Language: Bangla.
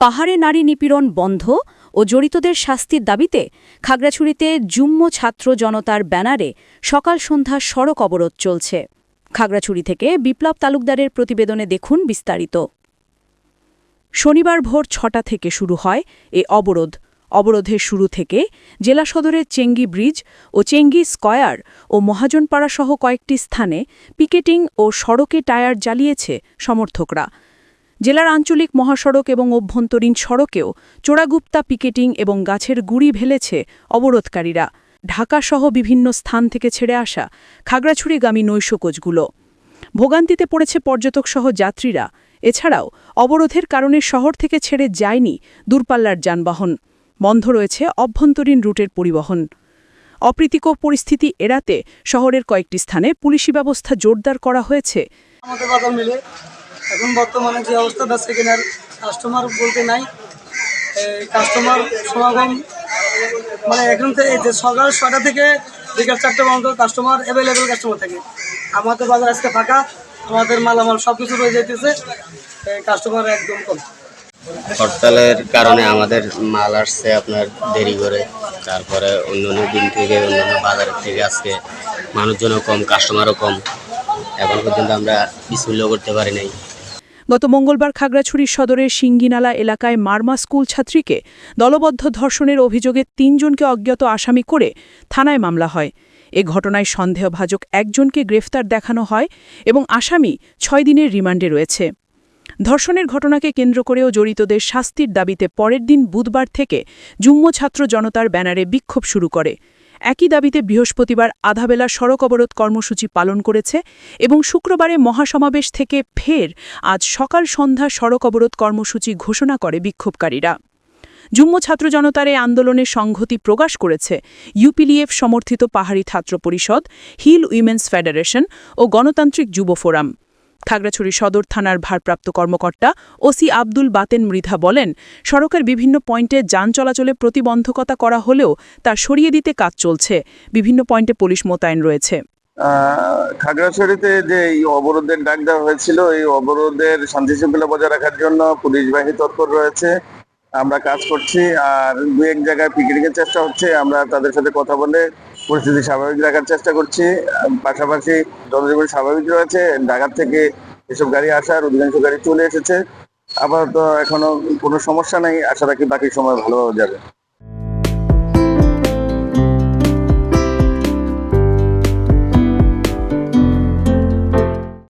পাহাড়ে নারী নিপীড়ন বন্ধ ও জড়িতদের শাস্তির দাবিতে খাগড়াছড়িতে যুম্ম ছাত্র জনতার ব্যানারে সকাল সন্ধ্যা সড়ক অবরোধ চলছে। খাগড়াছড়ি থেকে বিপ্লব তালুকদারের প্রতিবেদনে দেখুন বিস্তারিত। শনিবার ভোর ছটা থেকে শুরু হয় এ অবরোধ। অবরোধের শুরু থেকে জেলা সদরের চেঙ্গি ব্রিজ ও চেঙ্গি স্কয়ার ও মহাজনপাড়াসহ কয়েকটি স্থানে পিকেটিং ও সড়কে টায়ার জ্বালিয়েছে সমর্থকরা। জেলার আঞ্চলিক মহাসড়ক এবং অভ্যন্তরীণ সড়কেও চোরাগুপ্তা পিকেটিং এবং গাছের গুড়ি ভেলেছে অবরোধকারীরা। ঢাকাসহ বিভিন্ন স্থান থেকে ছেড়ে আসা খাগড়াছড়িগামী নৈশকোচগুলো ভোগান্তিতে পড়েছে পর্যটকসহ যাত্রীরা। এছাড়াও অবরোধের কারণে শহর থেকে ছেড়ে যায়নি দূরপাল্লার যানবাহন। বন্ধ রয়েছে অভ্যন্তরীণ রুটের পরিবহন। অপ্রীতিকর পরিস্থিতি এড়াতে শহরের কয়েকটি স্থানে পুলিশি ব্যবস্থা জোরদার করা হয়েছে। এখন বর্তমানে যে অবস্থা বেচে কেনার কাস্টমার বলতে নাই। কাস্টমার সমাগম মানে এখন যে সকাল ছটা থেকে বিকাল চারটে পর্যন্ত কাস্টমার অ্যাভেলেবেল কাস্টমার থাকে। আমাদের বাজার আজকে ফাঁকা, আমাদের মালামাল সব কিছু রয়ে যেতেছে কাস্টমার একদম কম। হরতালের কারণে আমাদের মাল আসছে আপনার দেরি করে, তারপরে অন্য অন্য দিন থেকে, অন্যান্য বাজারের থেকে আজকে মানুষজনও কম কাস্টমারও কম। এখন পর্যন্ত আমরা বিসমিল্লাও করতে পারি নাই। গত মঙ্গলবার খাগড়াছড়ি সদরের সিঙ্গিনালা এলাকায় মার্মা স্কুল ছাত্রীকে দলবদ্ধ ধর্ষণের অভিযোগে তিনজনকে অজ্ঞাত আসামি করে থানায় মামলা হয়। এ ঘটনায় সন্দেহভাজক একজনকে গ্রেফতার দেখানো হয় এবং আসামি ছয় দিনের রিমান্ডে রয়েছে। ধর্ষণের ঘটনাকে কেন্দ্র করেও জড়িতদের শাস্তির দাবিতে পরের দিন বুধবার থেকে যুগ্ম ছাত্র জনতার ব্যানারে বিক্ষোভ শুরু করে। একই দাবিতে বৃহস্পতিবার আধাবেলা সড়ক অবরোধ কর্মসূচি পালন করেছে এবং শুক্রবারে মহাসমাবেশ থেকে ফের আজ সকাল সন্ধ্যা সড়ক অবরোধ কর্মসূচি ঘোষণা করে বিক্ষোভকারীরা। যুগ্ম ছাত্র জনতার এই আন্দোলনের সংহতি প্রকাশ করেছে ইউপিলিএফ সমর্থিত পাহাড়ি ছাত্র পরিষদ, হিল উইমেন্স ফেডারেশন ও গণতান্ত্রিক যুব ফোরাম। খাগড়াছড়ি সদর থানার ভারপ্রাপ্ত কর্মকর্তা ওসি আব্দুল বাতেন মৃধা বলেন, সড়কের বিভিন্ন পয়েন্টে যান চলাচলে প্রতিবন্ধকতা করা হলেও তা সরিয়ে দিতে কাজ চলছে। বিভিন্ন পয়েন্টে পুলিশ মোতায়েন রয়েছে। খাগড়াছড়িতে যে এই অবরোধের ডাক দেওয়া হয়েছিল, এই অবরোধের শান্তি শৃঙ্খলা বজায় রাখার জন্য পুলিশ বাহিনী তৎপর রয়েছে। আমরা কাজ করছি, আর দু এক জায়গায় পিকেটিং এর চেষ্টা হচ্ছে, আমরা তাদের সাথে কথা বলে পরিস্থিতি স্বাভাবিক রাখার চেষ্টা করছি। পাশাপাশি জনজীবন স্বাভাবিক রয়েছে, ঢাকার থেকে এসব গাড়ি আসার অধিকাংশ গাড়ি চলে এসেছে। আপাতত এখনও কোনো সমস্যা নেই, আশা রাখি বাকি সময় ভালোভাবে যাবে।